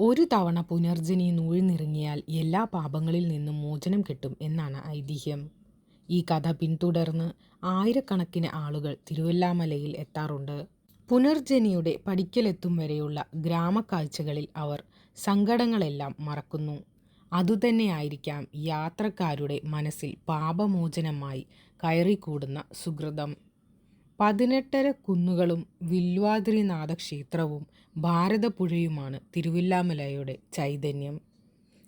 ഒരു തവണ പുനർജനി നൂഴ്ന്നിറങ്ങിയാൽ എല്ലാ പാപങ്ങളിൽ നിന്നും മോചനം കിട്ടും എന്നാണ് ഐതിഹ്യം. ഈ കഥ പിന്തുടർന്ന് ആയിരക്കണക്കിന് ആളുകൾ തിരുവല്ലാമലയിൽ എത്താറുണ്ട്. പുനർജനിയുടെ പടിക്കലെത്തും വരെയുള്ള ഗ്രാമക്കാഴ്ചകളിൽ അവർ സങ്കടങ്ങളെല്ലാം മറക്കുന്നു. അതുതന്നെയായിരിക്കാം യാത്രക്കാരുടെ മനസ്സിൽ പാപമോചനമായി കയറിക്കൂടുന്ന സുകൃതം. വില്വാദ്രിനാഥ ക്ഷേത്രവും ഭാരതപ്പുഴയുമാണ് തിരുവില്ലാമലയുടെ ചൈതന്യം.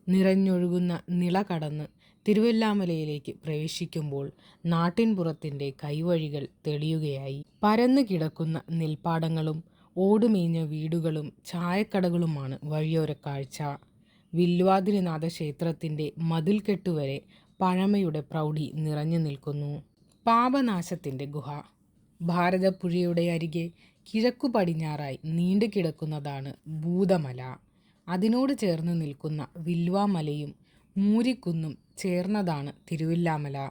നിറഞ്ഞൊഴുകുന്ന നിള കടന്ന് തിരുവല്ലാമലയിലേക്ക് പ്രവേശിക്കുമ്പോൾ നാട്ടിൻപുറത്തിന്റെ കൈവഴികൾ തെളിയുകയായി. പരന്നു കിടക്കുന്ന നെൽപ്പാടങ്ങളും ഓടുമേഞ്ഞ വീടുകളും ചായക്കടകളുമാണ് വഴിയോര കാഴ്ച വില്വാതിരിനാഥ ക്ഷേത്രത്തിന്റെ വില്വാദ്രിനാഥക്ഷേത്രത്തിന്റെ മതിൽക്കെട്ടുവരെ പഴമയുടെ പ്രൗഢി നിറഞ്ഞു നിൽക്കുന്നു. പാപനാശത്തിന്റെ ഗുഹ ഭാരതപ്പുഴയുടെ അരികെ കിഴക്കു കിഴക്കുപടിഞ്ഞാറായി നീണ്ടുകിടക്കുന്നതാണ് ഭൂതമല. അതിനോട് ചേർന്ന് നിൽക്കുന്ന വില്വാമലയും മൂരിക്കുന്നും ചേർന്നതാണ് തിരുവില്ലാമല.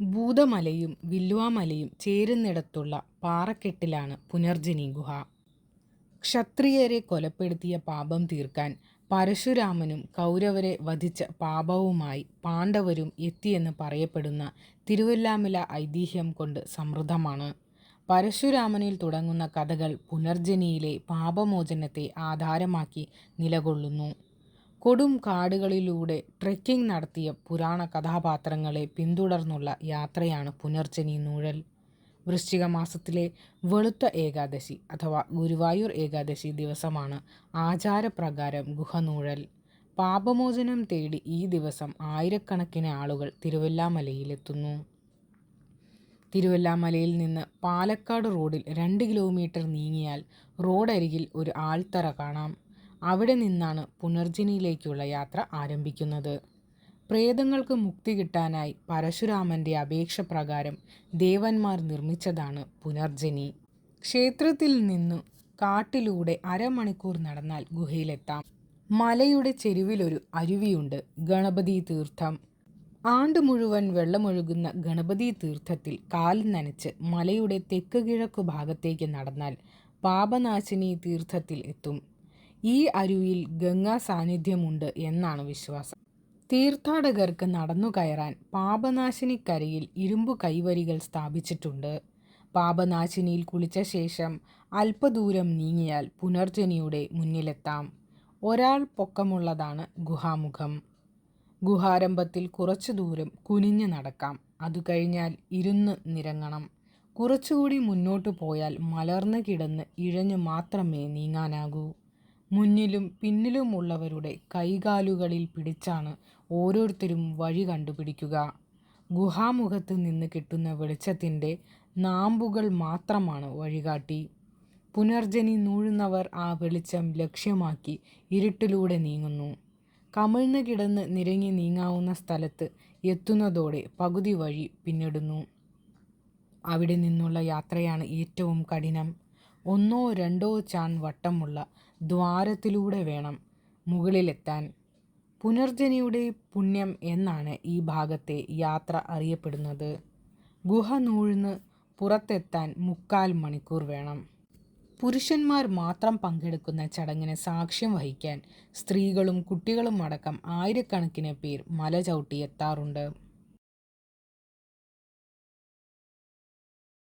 ഭൂതമലയും വില്വാമലയും ചേരുന്നിടത്തുള്ള പാറക്കെട്ടിലാണ് പുനർജനി ഗുഹ. ക്ഷത്രിയരെ കൊലപ്പെടുത്തിയ പാപം തീർക്കാൻ പരശുരാമനും കൗരവരെ വധിച്ച പാപവുമായി പാണ്ഡവരും എത്തിയെന്ന് പറയപ്പെടുന്ന തിരുവല്ലാമല ഐതിഹ്യം കൊണ്ട് സമൃദ്ധമാണ്. പരശുരാമനിൽ തുടങ്ങുന്ന കഥകൾ പുനർജനിയിലെ പാപമോചനത്തെ ആധാരമാക്കി നിലകൊള്ളുന്നു. കൊടും കാടുകളിലൂടെ ട്രെക്കിംഗ് നടത്തിയ പുരാണ കഥാപാത്രങ്ങളെ പിന്തുടർന്നുള്ള യാത്രയാണ് പുനർജനി നൂഴൽ. വൃശ്ചിക മാസത്തിലെ വെളുത്ത ഏകാദശി അഥവാ ഗുരുവായൂർ ഏകാദശി ദിവസമാണ് ആചാരപ്രകാരം ഗുഹനൂഴൽ. പാപമോചനം തേടി ഈ ദിവസം ആയിരക്കണക്കിന് ആളുകൾ തിരുവല്ലാമലയിലെത്തുന്നു. തിരുവല്ലാമലയിൽ നിന്ന് പാലക്കാട് റോഡിൽ രണ്ട് കിലോമീറ്റർ നീങ്ങിയാൽ റോഡരികിൽ ഒരു ആൾത്തറ കാണാം. അവിടെ നിന്നാണ് പുനർജനിയിലേക്കുള്ള യാത്ര ആരംഭിക്കുന്നത്. പ്രേതങ്ങൾക്ക് മുക്തി കിട്ടാനായി പരശുരാമന്റെ അപേക്ഷ പ്രകാരം ദേവന്മാർ നിർമ്മിച്ചതാണ് പുനർജനി. ക്ഷേത്രത്തിൽ നിന്നു കാട്ടിലൂടെ അരമണിക്കൂർ നടന്നാൽ ഗുഹയിലെത്താം. മലയുടെ ചെരുവിലൊരു അരുവിയുണ്ട് ഗണപതീതീർത്ഥം. ആണ്ട് മുഴുവൻ വെള്ളമൊഴുകുന്ന ഗണപതി തീർത്ഥത്തിൽ കാൽ നനച്ച് മലയുടെ തെക്ക് കിഴക്കു ഭാഗത്തേക്ക് നടന്നാൽ പാപനാശിനി തീർത്ഥത്തിൽ എത്തും. ഈ അരുവിയിൽ ഗംഗാസാന്നിധ്യമുണ്ട് എന്നാണ് വിശ്വാസം. തീർത്ഥാടകർക്ക് നടന്നു നടന്നുകയറാൻ പാപനാശിനിക്കരയിൽ ഇരുമ്പ് കൈവരികൾ സ്ഥാപിച്ചിട്ടുണ്ട്. പാപനാശിനിയിൽ കുളിച്ച ശേഷം അല്പദൂരം നീങ്ങിയാൽ പുനർജനിയുടെ മുന്നിലെത്താം. ഒരാൾ പൊക്കമുള്ളതാണ് ഗുഹാമുഖം. ഗുഹാരംഭത്തിൽ കുറച്ചു ദൂരം കുനിഞ്ഞു നടക്കാം. അതു കഴിഞ്ഞാൽ ഇരുന്ന് നിരങ്ങണം. കുറച്ചുകൂടി മുന്നോട്ട് പോയാൽ മലർന്ന് കിടന്ന് ഇഴഞ്ഞു മാത്രമേ നീങ്ങാനാകൂ. മുന്നിലും പിന്നിലുമുള്ളവരുടെ കൈകാലുകളിൽ പിടിച്ചാണ് ഓരോരുത്തരും വഴി കണ്ടുപിടിക്കുക. ഗുഹാമുഖത്ത് നിന്ന് കിട്ടുന്ന വെളിച്ചത്തിന്റെ നാമ്പുകൾ മാത്രമാണ് വഴികാട്ടി. പുനർജനി നൂഴുന്നവർ ആ വെളിച്ചം ലക്ഷ്യമാക്കി ഇരുട്ടിലൂടെ നീങ്ങുന്നു. കമിഴ്ന്ന് കിടന്ന് നിരങ്ങി നീങ്ങാവുന്ന സ്ഥലത്ത് എത്തുന്നതോടെ പകുതി വഴി പിന്നിടുന്നു. അവിടെ നിന്നുള്ള യാത്രയാണ് ഏറ്റവും കഠിനം. ഒന്നോ രണ്ടോ ചാൻ വട്ടമുള്ള ദ്വാരത്തിലൂടെ വേണം മുകളിലെത്താൻ. പുനർജനിയുടെ പുണ്യം എന്നാണ് ഈ ഭാഗത്തെ യാത്ര അറിയപ്പെടുന്നത്. ഗുഹ നൂഴ്ന്ന് പുറത്തെത്താൻ മുക്കാൽ മണിക്കൂർ വേണം. പുരുഷന്മാർ മാത്രം പങ്കെടുക്കുന്ന ചടങ്ങിന് സാക്ഷ്യം വഹിക്കാൻ സ്ത്രീകളും കുട്ടികളും അടക്കം ആയിരക്കണക്കിന് പേർ മല ചവിട്ടി എത്താറുണ്ട്.